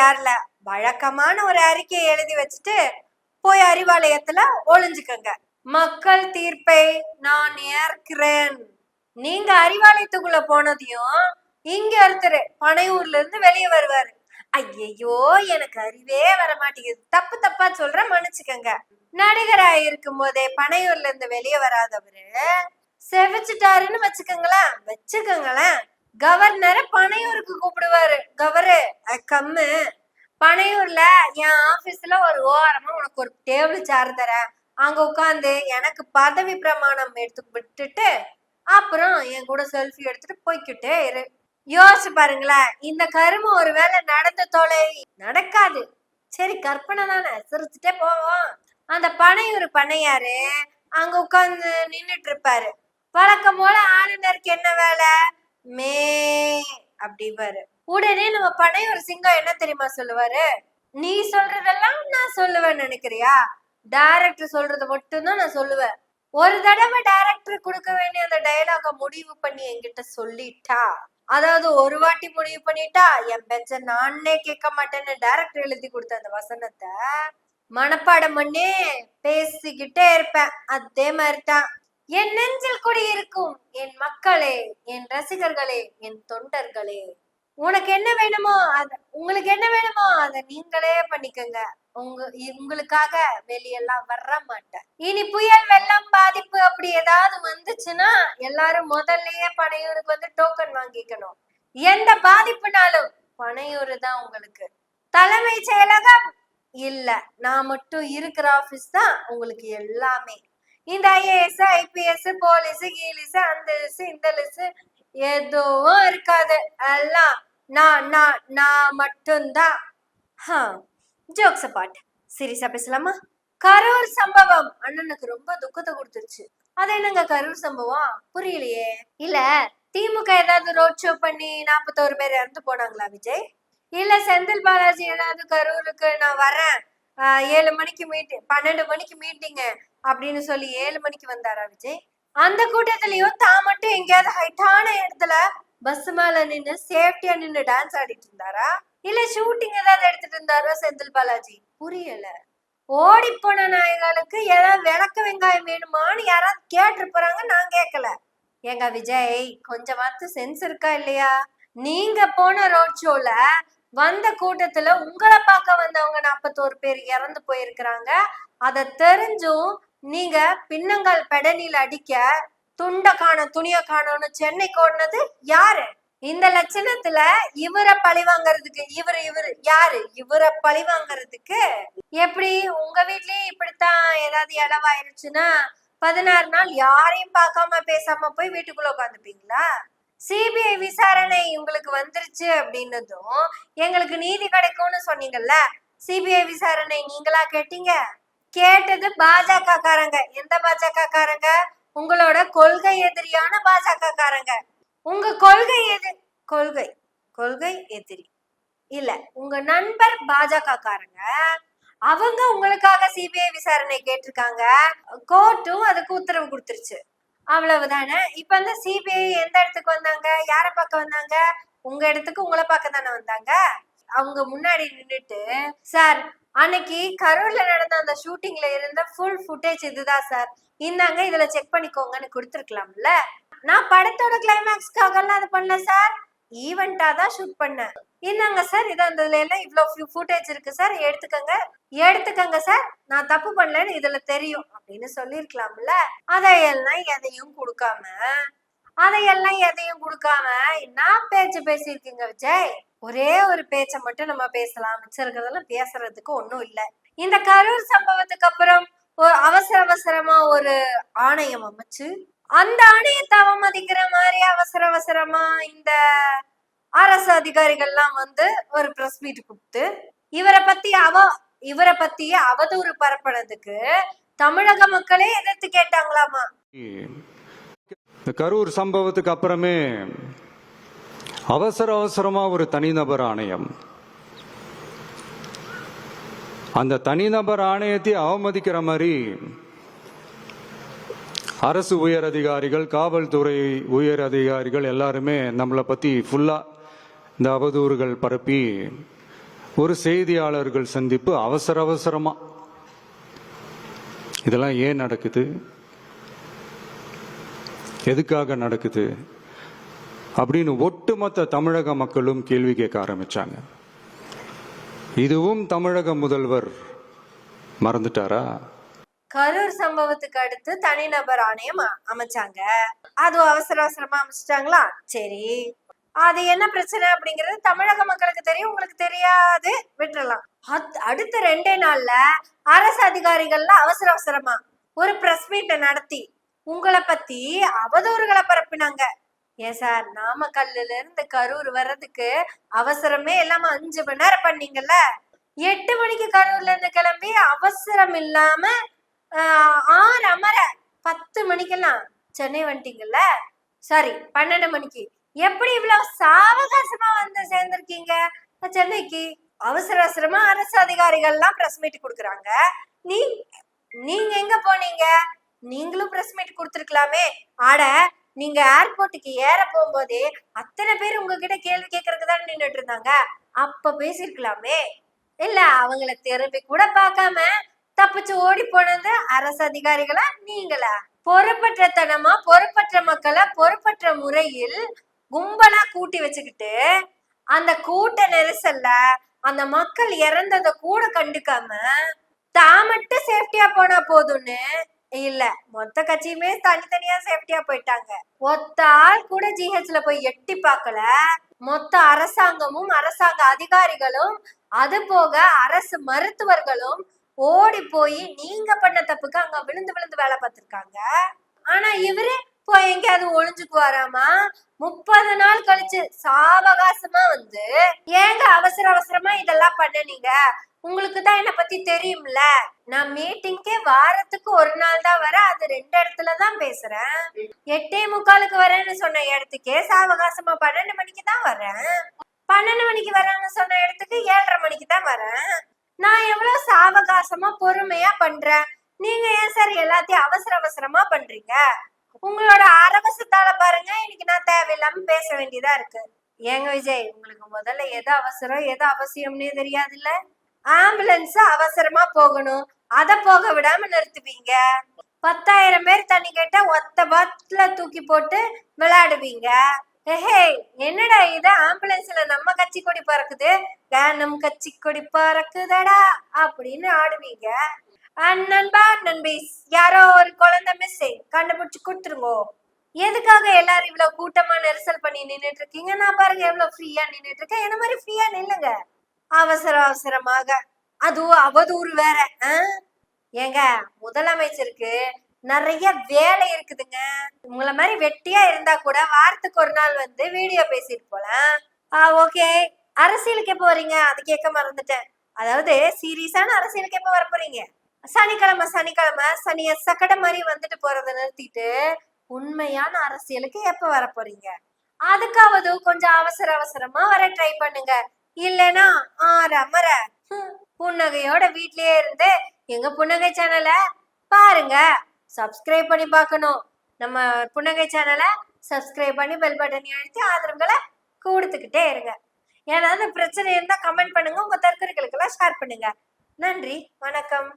யார்ல? வழக்கமான ஒரு அறிக்கையை எழுதி வச்சுட்டு போய் அறிவாலயத்துல ஒளிஞ்சுக்கங்க. மக்கள் தீர்ப்பை நான் ஏற்கிறேன். நீங்க அறிவாலயத்துக்குள்ள போனதையும் இங்க ஒருத்தர் பனையூர்ல இருந்து வெளியே வருவாரு. ஐயையோ எனக்கு அறிவே வர மாட்டேங்குது தப்பு தப்பா சொல்றேன் மன்னிச்சுக்கங்க. நடிகரா இருக்கும் போதே பனையூர்ல இருந்து வெளியே வராதவரு செவிச்சிட்டாருன்னு வச்சுக்கோங்களேன். வச்சுக்கோங்களேன். கவர்னரை பனையூருக்கு கூப்பிடுவாரு. கவரு கம்மு. பனையூர்ல என் ஆபீஸ்ல ஒரு ஓரமா உனக்கு ஒரு டேபிள் சேர் தரேன். அங்க உட்காந்து எனக்கு பதவி பிரமாணம் எடுத்து விட்டுட்டு அப்புறம் என் கூட செல்ஃபி எடுத்துட்டு போய்க்கிட்டே இரு. யோசிச்சு பாருங்களேன் இந்த கருமம் ஒருவேளை நடந்த தொலை நடக்காது. சரி கற்பனை தானே சிரிச்சுட்டே போவோம். அந்த பனையூர் பண்ணையாரு அங்க உட்காந்து நின்றுட்டு இருப்பாரு. வழக்கம் போல ஆளுநருக்கு என்ன வேலை? மே அப்படிவாரு உடனே நம்ம பனையூர் சிங்கம் என்ன தெரியுமா சொல்லுவாரு? நீ சொல்றதெல்லாம் நான் சொல்லுவேன் நினைக்கிறியா? டைரக்டர் சொல்றது மட்டும்தான் நான் சொல்லுவேன். ஒரு தடவை டைரக்டர் கொடுக்க வேண்டிய அந்த டயலாக முடிவு பண்ணி என்கிட்ட சொல்லிட்டா. அதாவது ஒரு வாட்டி முடிவு பண்ணிட்டா என் பெஞ்ச நானே கேட்க மாட்டேன்னு டைரக்டர் எழுதி கொடுத்த அந்த வசனத்தை மனப்பாடம் பண்ணி பேசிக்கிட்டே இருப்பேன். அதே மாதிரிதான். என் நெஞ்சில் குடியிருக்கும் என் மக்களே என் ரசிகர்களே என் தொண்டர்களே. உனக்கு என்ன வேணுமோ அத உங்களுக்கு என்ன வேணுமோ அத நீங்களே பண்ணிக்கோங்க. உங்க இ- உங்களுக்காக வெளியெல்லாம் வர மாட்டேன். இனி புயல் வெள்ளம் பாதிப்பு அப்படி ஏதாவது வந்துச்சுன்னா எல்லாரும் முதல்லயே பனையூருக்கு வந்து டோக்கன் வாங்கிக்கணும். எந்த பாதிப்புனாலும் பனையூர் தான் உங்களுக்கு. தலைமை செயலகம் இல்ல. நான் மட்டும் இருக்கிற ஆபீஸ் தான் உங்களுக்கு எல்லாமே. இந்த ஐஏஎஸ் ஐபிஎஸ் போலீஸ் கீலிஸ் அந்த லிஸ் இந்த லிஸ் எதுவும் இருக்காது. எல்லாம் நான் நான் நான் மட்டும்தான் ஜோக்ஸ் அப்பாட் சீரியஸா பேசலாமா? கரூர் சம்பவம். அண்ணனுக்கு ரொம்ப துக்கத்தை கொடுத்துருச்சு. அது என்னங்க கரூர் சம்பவம்? புரியலையே. இல்ல திமுக ஏதாவது ரோட் ஷோ பண்ணி நாற்பத்தோரு பேர் இறந்து போனாங்களா விஜய்? இல்ல செந்தில் பாலாஜி ஏதாவது கரூருக்கு நான் வரேன். ஏழு மணிக்கு மீட்டிங் பன்னெண்டு மணிக்கு மீட்டிங்கு அப்படின்னு சொல்லி ஏழு மணிக்கு வந்தாரா விஜய்? அந்த கூட்டத்திலயும் தான் மட்டும் எங்கேயாவது ஹைட்டான இடத்துல பஸ் மேல நின்னு சேஃப்டியா நின்னு டான்ஸ் ஆடிட்டு இருந்தாரா? இல்ல ஷூட்டிங் ஏதாவது எடுத்துட்டு இருந்தாரா செந்தில் பாலாஜி? புரியல. ஓடி போன நாய்களுக்கு ஏதாவது விளக்க வெங்காயம் வேணுமான்னு யாராவது கேட்டிருப்பாங்க போறாங்க நான் கேட்கல ஏங்க விஜய் கொஞ்சமாத்து சென்ஸ் இருக்கா இல்லையா? நீங்க போன ரோட் ஷோல வந்த கூட்டத்துல உங்களை பார்க்க வந்தவங்க நாற்பத்தோரு பேர் இறந்து போயிருக்கிறாங்க. அதை தெரிஞ்சும் நீங்க பின்னங்கால் பெடனில அடிக்க துண்ட காணோம் துணிய காணும்னு சென்னைக்கு ஓடினது யாரு? இந்த லட்சணத்துல இவரை பழி வாங்குறதுக்கு இவர் இவர் யாரு? இவரை பழி வாங்குறதுக்கு எப்படி? உங்க வீட்லயே இப்படித்தான் ஏதாவது இளவாயிருச்சுன்னா பதினாறு நாள் யாரையும் பார்க்காம பேசாம போய் வீட்டுக்குள்ள உட்காந்துப்பீங்களா? சிபிஐ விசாரணை உங்களுக்கு வந்துருச்சு அப்படின்னதும் எங்களுக்கு நீதி கிடைக்கும்னு சொன்னீங்கல்ல சிபிஐ விசாரணை நீங்களா கேட்டீங்க? கேட்டது பாஜக காரங்க எந்த பாஜக காரங்க உங்களோட கொள்கை எதிரியான பாஜக காரங்க உங்க கொள்கை எது கொள்கை கொள்கை எதிரி. இல்ல உங்க நண்பர் பாஜக காரங்க அவங்க உங்களுக்காக சிபிஐ விசாரணை கேட்டிருக்காங்க. கோர்ட்டும் அதுக்கு உத்தரவு கொடுத்துருச்சு. அவ்வளவுதானே? இப்ப வந்து சிபிஐ எந்த இடத்துக்கு வந்தாங்க? யார பார்க்க வந்தாங்க? உங்க இடத்துக்கு உங்களை பார்க்க தானே வந்தாங்க? அவங்க முன்னாடி நின்றுட்டு சார் அன்னைக்கு கரூர்ல நடந்த அந்த ஷூட்டிங்ல இருந்த ஃபுல் ஃபுட்டேஜ் இதுதான் சார். இந்தாங்க இதுல செக் பண்ணிக்கோங்கன்னு கொடுத்துருக்கலாம்ல. நான் படத்தோட கிளைமேக்ஸ்க்காக எல்லாம் அது பண்ணல சார். ஈவெண்டா தான் ஷூட் பண்ணேன். என்னங்க சார் இது அந்த எல்லாம் இவ்வளோ ஃபுட்டேஜ் இருக்கு சார் எடுத்துக்கங்க. எடுத்துக்கங்க சார் நான் தப்பு பண்ணலன்னு இதுல தெரியும். அப்படின்னு சொல்லியிருக்கலாம்ல அதையெல்லாம் எதையும் கொடுக்காம அதையெல்லாம் எதையும் கொடுக்காம என்ன பேச்சு பேசியிருக்கீங்க விஜய்? ஒரே ஒரு பேச்சை மட்டும் நம்ம பேசலாம். மிச்சம் இருக்கிறதெல்லாம் பேசுறதுக்கு ஒன்றும் இல்லை. இந்த கரூர் சம்பவத்துக்கு அப்புறம் அவசர அவசரமா ஒரு ஆணையம் அமைச்சு அந்த ஆணையத்தை அவமதிக்கிற மாதிரி அவசர அவசரமா இந்த அரசு அதிகாரிகள்லாம் வந்து ஒரு பிரஸ் மீட் கொடுத்து இவரை பத்தி அவ இவரை பத்திய அவதூறு பரப்புனதுக்கு தமிழக மக்களே எதிர்த்து கேட்டாங்களாமா? இந்த கரூர் சம்பவத்துக்கு அப்புறமே அவசர அவசரமா ஒரு தனிநபர் ஆணையம். அந்த தனிநபர் ஆணையத்தை அவமதிக்கிற மாதிரி அரசு உயர் அதிகாரிகள் காவல்துறை உயர் அதிகாரிகள் எல்லாருமே நம்மளை பற்றி ஃபுல்லாக இந்த அவதூறுகள் பரப்பி ஒரு செய்தியாளர்கள் சந்திப்பு அவசர அவசரமாக இதெல்லாம் ஏன் நடக்குது? எதுக்காக நடக்குது? அப்படின்னு ஒட்டுமொத்த தமிழக மக்களும் கேள்வி கேட்க ஆரம்பிச்சாங்க. இதுவும் தமிழக முதல்வர் மறந்துட்டாரா? கரூர் சம்பவத்துக்கு அடுத்து தனிநபர் ஆணையம் அமைச்சாங்க. அது அவசர அவசரமா அமைச்சிட்டாங்களா? சரி. அது என்ன பிரச்சனை அப்படிங்கறது தமிழக மக்களுக்கு தெரியும் உங்களுக்கு தெரியாது. விட்டுறலாம். அத்- அடுத்த ரெண்டே நாள்ல அரசு அதிகாரிகள்ல அவசர அவசரமா ஒரு பிரஸ் மீட்டை நடத்தி உங்களை பத்தி அவதூறுகளை பரப்பினாங்க. ஏன் சார் நாமக்கல்லுல இருந்து கரூர் வர்றதுக்கு அவசரமே இல்லாம அஞ்சு மணி நேரம் பண்ணீங்கல்ல? எட்டு மணிக்கு கரூர்ல இருந்து கிளம்பி அவசரம் இல்லாம ஆறு அமர பத்து மணிக்கெல்லாம் சென்னை வந்துட்டீங்கல்ல? சாரி பன்னெண்டு மணிக்கு. எப்படி இவ்வளவு சாவகாசமா வந்து சேர்ந்திருக்கீங்க? சென்னைக்கு அவசர அவசரமா அரசு அதிகாரிகள்லாம் பிரஸ் மீட் கொடுக்குறாங்க. நீ நீங்க எங்க போனீங்க? நீங்களும் பிரஸ் மீட் கொடுத்துருக்கலாமே. ஆட நீங்க ஏர்போர்ட்டுக்கு ஏற போகும்போதே அத்தனை பேர் உங்ககிட்ட கேள்வி கேட்கறதுக்கு தான் நின்னுட்டு இருந்தாங்க. அப்ப பேசிருக்கலாமே இல்ல அவங்கள திரும்பி கூட பார்க்காம தப்பிச்சு ஓடி போனது அரசு அதிகாரிகளா? நீங்களா? பொறுப்பற்றத்தனமா பொறுப்பற்ற மக்களை? பொறுப்பற்ற முறையில் கும்பலா கூட்டி வச்சுக்கிட்டு அந்த கூட்ட நெரிசல்ல அந்த மக்கள் இறந்தத கூட கண்டுக்காம தான் மட்டும் சேஃப்டியா போனா போதும்னு இல்ல. மொத்த கட்சியுமே தனித்தனியா சேஃப்டியா போயிட்டாங்க. ஒத்த ஆள் கூட ஜிஹெச்ல போய் எட்டி பார்க்கல. மொத்த அரசாங்கமும் அரசாங்க அதிகாரிகளும் அது போக அரசு மருத்துவர்களும் ஓடி போய் நீங்க பண்ண தப்புக்கு அங்க விழுந்து விழுந்து வேலை பார்த்திருக்காங்க. ஆனா இவரு போய் எங்கேயாவது ஒளிஞ்சுக்குவாராமா? முப்பது நாள் கழிச்சு சாவகாசமா வந்து ஏங்க அவசர அவசரமா இதெல்லாம் பண்ணுனீங்க? உங்களுக்கு தான் என்னை பத்தி தெரியும்ல. நான் மீட்டிங்கே வாரத்துக்கு ஒரு நாள் தான் வரேன். அது ரெண்டு இடத்துல தான் பேசுறேன். எட்டே முக்காலுக்கு வரேன்னு சொன்ன இடத்துக்கே சாவகாசமா பன்னெண்டு மணிக்கு தான் வரேன். பன்னெண்டு மணிக்கு வரேன்னு சொன்ன இடத்துக்கு ஏழரை மணிக்கு தான் வரேன். நான் எவ்வளவு சாவகாசமா பொறுமையா பண்றேன்? நீங்க ஏன் சார் எல்லாத்தையும் அவசர அவசரமா பண்றீங்க? உங்களோட அரவசத்தால பாருங்க இன்னைக்கு நான் தேவையில்லாம பேச வேண்டியதா இருக்கு. ஏங்க விஜய் உங்களுக்கு முதல்ல எது அவசரம் எது அவசியம்னே தெரியாது இல்ல ஆம்புலன்ஸ் அவசரமா போகணும். அத போக விடாம நிறுத்துவீங்க. பத்தாயிரம் பேர் தண்ணி கேட்டா ஒத்த பாத்துல தூக்கி போட்டு விளையாடுவீங்க. ஹே என்னடா இது? ஆம்புலன்ஸ்ல நம்ம கட்சி கொடி பறக்குது. நம் கட்சி கொடி பறக்குதடா அப்படின்னு ஆடுவீங்க. அஹ் நண்பா நண்பீஸ் யாரோ ஒரு குழந்தை மிஸ் கண்டுபிடிச்சு கொடுத்துருங்கோ. எதுக்காக எல்லாரும் இவ்வளவு கூட்டமா நெரிசல் பண்ணி நின்னுட்டு இருக்கீங்க? நான் பாருங்க எவ்வளவு ஃப்ரீயா நின்னுட்டு இருக்கேன். என்ன மாதிரி ஃப்ரீயா நில்லுங்க? அவசர அவசரமாக. அதுவும் அவதூறு வேற ஆஹ் ஏங்க முதலமைச்சருக்கு நிறைய வேலை இருக்குதுங்க. உங்களை மாதிரி வெட்டியா இருந்தா கூட வாரத்துக்கு ஒரு நாள் வந்து வீடியோ பேசிட்டு போலாம். ஓகே அரசியலுக்கு எப்போ வரீங்க? அது கேட்க மறந்துட்டேன். அதாவது சீரியஸான அரசியலுக்கு எப்போ வர போறீங்க? சனிக்கிழமை சனிக்கிழமை சனிய சக்கட மாதிரி வந்துட்டு போறதை நிறுத்திட்டு உண்மையான அரசியலுக்கு எப்போ வர போறீங்க? அதுக்காவது கொஞ்சம் அவசர அவசரமா வர ட்ரை பண்ணுங்க. இல்லைன்னா ஆற அமர புன்னகையோட வீட்லயே இருந்து எங்க புன்னகை சேனலை பாருங்க. சப்ஸ்கிரைப் பண்ணி பார்க்கணும். நம்ம புன்னகை சேனலை சப்ஸ்கிரைப் பண்ணி பெல் பட்டனை அழுத்தி ஆதரவுகளை கொடுத்துக்கிட்டே இருங்க. ஏதாவது பிரச்சனை இருந்தால் கமெண்ட் பண்ணுங்க. உங்க தற்கொலைகளுக்கெல்லாம் ஷேர் பண்ணுங்க. நன்றி. வணக்கம்.